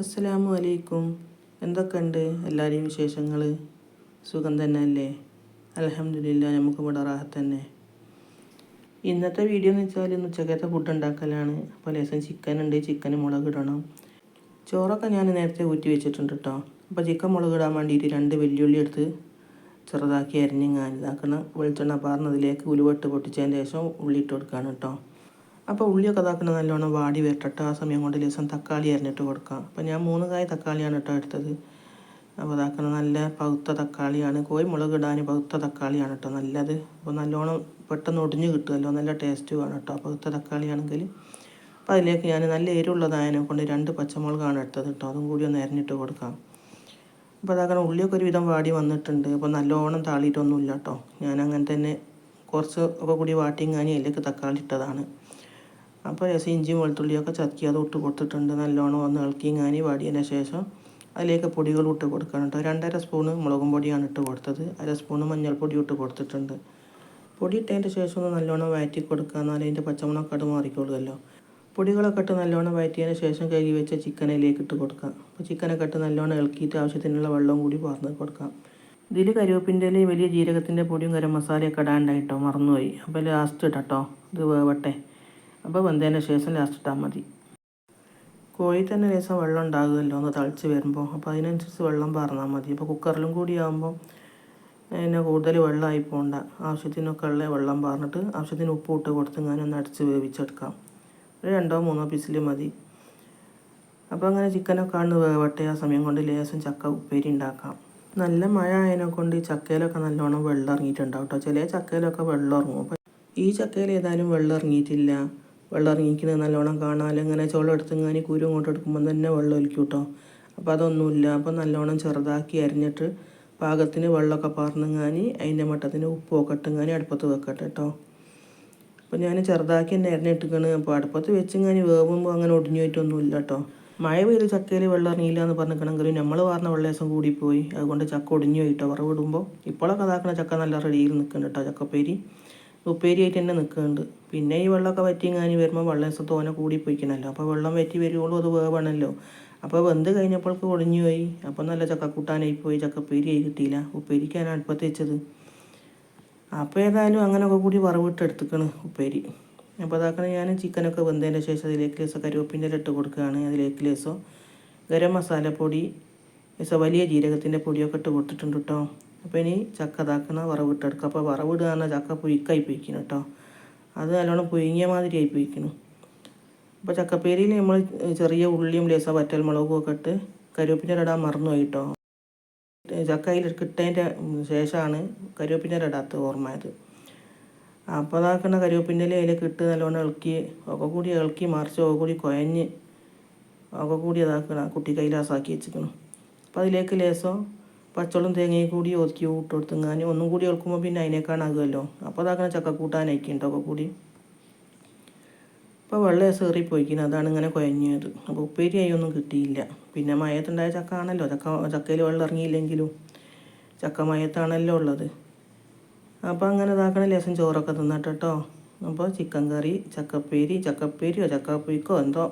അസ്സലാമു അലൈക്കും. എന്തൊക്കെയുണ്ട് എല്ലാവരെയും വിശേഷങ്ങൾ സുഖം തന്നെ അല്ലേ അലഹമില്ല നമുക്ക് ഇവിടെ തന്നെ. ഇന്നത്തെ വീഡിയോ എന്ന് വെച്ചാൽ ഇന്ന് ഉച്ചക്കത്തെ ഫുഡ് ഉണ്ടാക്കലാണ്. അപ്പോൾ ലേശം ചിക്കൻ ഉണ്ട് ചിക്കൻ മുളക് ഇടണം. ചോറൊക്കെ ഞാൻ നേരത്തെ ഊറ്റി വെച്ചിട്ടുണ്ട് കേട്ടോ അപ്പോൾ ചിക്കൻ മുളക് ഇടാൻ വേണ്ടിയിട്ട് രണ്ട് വെല്ലുള്ളി എടുത്ത് ചെറുതാക്കി അരിഞ്ഞ് ഞാൻ ഇതാക്കണം. വെളിച്ചെണ്ണ പാർന്നതിലേക്ക് ഉലുവട്ട് പൊട്ടിച്ചതിന് ശേഷം ഉള്ളി ഇട്ട് കൊടുക്കുകയാണ് കേട്ടോ അപ്പോൾ ഉള്ളിയൊക്കെ ഇതാക്കണം നല്ലോണം വാടി വരട്ടെ ആ സമയം കൊണ്ട് ദിവസം തക്കാളി അരിഞ്ഞിട്ട് കൊടുക്കാം. അപ്പോൾ ഞാൻ മൂന്ന് കായ് തക്കാളിയാണ് കേട്ടോ എടുത്തത്. അപ്പോൾ ഇതാക്കണം നല്ല പഴുത്ത തക്കാളിയാണ്. കോഴി മുളക് ഇടാൻ പഴുത്ത തക്കാളിയാണ് കേട്ടോ നല്ലത്. അപ്പോൾ നല്ലോണം പെട്ടെന്ന് ഒടിഞ്ഞ് കിട്ടുമല്ലോ. നല്ല ടേസ്റ്റുമാണ് കേട്ടോ. പഴുത്ത തക്കാളിയാണെങ്കിൽ അപ്പോൾ അതിലേക്ക് ഞാൻ നല്ല എരിവുള്ളതായതിനെ കൊണ്ട് രണ്ട് പച്ചമുളകാണ് എടുത്തത് കേട്ടോ. അതും കൂടി ഒന്ന് അരിഞ്ഞിട്ട് കൊടുക്കാം. അപ്പോൾ അതാക്കണം ഉള്ളിയൊക്കെ ഒരുവിധം വാടി വന്നിട്ടുണ്ട്. അപ്പോൾ നല്ലോണം താളിയിട്ടൊന്നുമില്ല കേട്ടോ. ഞാൻ അങ്ങനെ തന്നെ കുറച്ച് ഒക്കെ കൂടി വാട്ടിയും കാണി അതിലേക്ക് തക്കാളി ഇട്ടതാണ്. അപ്പോൾ രസം ഇഞ്ചിയും വെളുത്തുള്ളിയൊക്കെ ചതക്കി അത് ഇട്ട് കൊടുത്തിട്ടുണ്ട്. നല്ലോണം ഒന്ന് ഇളക്കിങ്ങാനി വാടിയതിന് ശേഷം അതിലേക്ക് പൊടികൾ ഇട്ട് കൊടുക്കണം കേട്ടോ. രണ്ടര സ്പൂണ് മുളകും പൊടിയാണ് ഇട്ട് കൊടുത്തത്. അര സ്പൂണ് മഞ്ഞൾപ്പൊടി ഇട്ട് കൊടുത്തിട്ടുണ്ട്. പൊടി ഇട്ടതിന്റെ ശേഷം ഒന്ന് നല്ലോണം വയറ്റി കൊടുക്കുക. എന്നാലും അതിന്റെ പച്ചമുളക് അത് മാറിക്കൊള്ളുമല്ലോ പൊടികളൊക്കെ ഇട്ട് നല്ലോണം വയറ്റിയതിന് ശേഷം കഴുകി വെച്ച ചിക്കനിലേക്ക് ഇട്ട് കൊടുക്കാം അപ്പോൾ ചിക്കനൊക്കെ ഇട്ട് നല്ലോണം ഇളക്കിയിട്ട് ആവശ്യത്തിനുള്ള വെള്ളവും കൂടി പാർന്ന് കൊടുക്കാം. ഇതിൽ കരുവേപ്പിന്റെ വലിയ ജീരകത്തിന്റെ പൊടിയും ഗരം മസാലയൊക്കെ ഇടാണ്ടായിട്ടോ. മറന്നുപോയി. അപ്പോൾ ലാസ്റ്റ് ഇടട്ടോ. ഇത് വേവട്ടെ. അപ്പോൾ വെന്തതിന് ശേഷം ലാസ്റ്റ് ഇട്ടാൽ മതി. കോഴി തന്നെ ലേശം വെള്ളം ഉണ്ടാകുമല്ലോ ഒന്ന് തളിച്ച് വരുമ്പോൾ. അപ്പോൾ അതിനനുസരിച്ച് വെള്ളം പറഞ്ഞാൽ മതി. അപ്പോൾ കുക്കറിലും കൂടി ആകുമ്പോൾ പിന്നെ കൂടുതൽ വെള്ളമായി പോകണ്ട ആവശ്യത്തിനൊക്കെ ഉള്ള വെള്ളം പറഞ്ഞിട്ട് ആവശ്യത്തിന് ഉപ്പ് ഇട്ട് കൊടുത്ത് ഞാൻ ഒന്ന് അടിച്ച് വേവിച്ചെടുക്കാം. ഒരു രണ്ടോ മൂന്നോ പീസിൽ മതി. അപ്പോൾ അങ്ങനെ ചിക്കനൊക്കെ ആണ് വേവട്ടെ. ആ സമയം കൊണ്ട് ലേശം ചക്ക ഉപ്പേരി ഉണ്ടാക്കാം. നല്ല മഴ ആയതിനെ കൊണ്ട് ഈ ചക്കയിലൊക്കെ നല്ലോണം വെള്ളം ഇറങ്ങിയിട്ടുണ്ടാവും കേട്ടോ ചില ചക്കയിലൊക്കെ വെള്ളം ഇറങ്ങും. ഈ ചക്കയിൽ ഏതായാലും വെള്ളം ഇറങ്ങിയിട്ടില്ല. വെള്ളം ഇറങ്ങിക്കുന്നത് നല്ലോണം കാണാൻ. ഇങ്ങനെ ചോളം എടുത്ത് ഇങ്ങനെ കുരു ഇങ്ങോട്ട് എടുക്കുമ്പോൾ തന്നെ വെള്ളം ഒലിക്കും കേട്ടോ അപ്പോൾ അതൊന്നുമില്ല. അപ്പോൾ നല്ലോണം ചെറുതാക്കി അരിഞ്ഞിട്ട് പാകത്തിന് വെള്ളമൊക്കെ പാർന്നിങ്ങാനി അതിന്റെ മട്ടത്തിന് ഉപ്പൊക്കെ ഇട്ടിങ്ങാനി അടുപ്പത്ത് വെക്കട്ടെ കേട്ടോ അപ്പോൾ ഞാൻ ചെറുതാക്കി തന്നെ അരിഞ്ഞിട്ടിക്കണ് അപ്പോൾ അടുപ്പത്ത് വെച്ചിങ്ങാനി വേവുമ്പോൾ അങ്ങനെ ഒടിഞ്ഞു പോയിട്ടൊന്നുമില്ല കേട്ടോ മഴ പെയ്ത് ചക്കയിൽ വെള്ളം ഇറങ്ങിയില്ല എന്ന് പറഞ്ഞിക്കണമെങ്കിലും നമ്മൾ വാർന്ന വെള്ളം വെള്ളേസം കൂടിപ്പോയി. അതുകൊണ്ട് ചക്ക ഒടിഞ്ഞു പോയിട്ടോ വറവിടുമ്പോൾ ഇപ്പോഴൊക്കെ അതാക്കണ ചക്ക നല്ല റെഡിയിൽ നിൽക്കുന്നുണ്ട് കേട്ടോ ചക്കപ്പേരി. ഉപ്പേരി ആയിട്ട് തന്നെ നിൽക്കുന്നുണ്ട്. പിന്നെ ഈ വെള്ളമൊക്കെ വറ്റിങ്ങാനി വരുമ്പോൾ വെള്ളം തോനെ കൂടി പോയിക്കണല്ലോ അപ്പോൾ വെള്ളം വറ്റി വരുവുള്ളൂ അത് വേവണമല്ലോ അപ്പോൾ വെന്ത് കഴിഞ്ഞപ്പോൾക്ക് ഒളിഞ്ഞു പോയി. അപ്പോൾ നല്ല ചക്കക്കൂട്ടാനായി പോയി. ചക്കപ്പേരിയായി കിട്ടിയില്ല. ഉപ്പേരിക്കാണ് അടുപ്പത്ത് വെച്ചത്. അപ്പോൾ ഏതായാലും അങ്ങനെയൊക്കെ കൂടി വറവിട്ട് എടുത്തുക്കണ് ഉപ്പേരി. അപ്പോൾ അതാക്കണേ ഞാൻ ചിക്കനൊക്കെ വെന്തതിന്റെ ശേഷം അതിലേക്ക് ലേസോ കരുവേപ്പിന്റെ ഇട്ട് കൊടുക്കുകയാണ്. അതിലേക്ക് ലേസോ ഗരം മസാലപ്പൊടി വലിയ ജീരകത്തിന്റെ പൊടിയൊക്കെ ഇട്ട് കൊടുത്തിട്ടുണ്ട് കേട്ടോ. അപ്പോൾ ഇനി ചക്ക ഇതാക്കണ വറവിട്ടെടുക്കുക അപ്പോൾ വറവിടുക പറഞ്ഞാൽ ചക്ക പുഴുക്കായി പോയിക്കണം കേട്ടോ അത് നല്ലോണം പുഴുങ്ങിയ ആയി പോയിക്കണം. അപ്പോൾ ചക്കപ്പേരിയിൽ നമ്മൾ ചെറിയ ഉള്ളിയും ലേസ വറ്റൽ മുളകും ഒക്കെ ഇട്ട് കരുവേപ്പിന്റെ ഇടാൻ മറന്നു ചക്ക അതിൽ കിട്ടതിന്റെ ശേഷമാണ് കരുവേപ്പിന്റെ ഇടാത്ത ഓർമ്മയത്. അപ്പോൾ അതാക്കുന്ന കരുവേപ്പിന്റെ അതിലേക്ക് ഇട്ട് നല്ലോണം ഇളക്കി ഒക്കെ കൂടി ഇളക്കി മറിച്ച് ഒക്കെ കൂടി കുഴഞ്ഞ് ഒക്കെ കൂടി അതാക്കണം കുട്ടി കൈലാസാക്കി വെച്ചിക്കണം. അപ്പോൾ അതിലേക്ക് ലേസം പച്ചവെള്ളം തേങ്ങയും കൂടി ഒതുക്കി ഇട്ട് കൊടുത്തുങ്ങാനും ഒന്നും കൂടി ഇളക്കുമ്പോൾ പിന്നെ അതിനേക്കാണാകുമല്ലോ. അപ്പോൾ അതങ്ങനെ ചക്ക കൂട്ടാനയക്കുന്നുണ്ട് ഒക്കെ കൂടി. അപ്പോൾ വെള്ളം സേറി പോയിക്കുന്നു അതാണ് ഇങ്ങനെ കുഴഞ്ഞത്. അപ്പോൾ ഉപ്പേരിയായി ഒന്നും കിട്ടിയില്ല. പിന്നെ മയത്തുണ്ടായ ചക്ക ആണല്ലോ. ചക്ക ചക്കയിൽ വെള്ളം ഇറങ്ങിയില്ലെങ്കിലും ചക്ക മയത്താണല്ലോ ഉള്ളത്. അപ്പോൾ അങ്ങനെ ഇതാക്കണ ലേശം ചോറൊക്കെ തിന്നിട്ടോ അപ്പോൾ ചിക്കൻ കറി ചക്കപ്പേരി ചക്കപ്പേരിയോ ചക്കപ്പൊയ്ക്കോ എന്തോ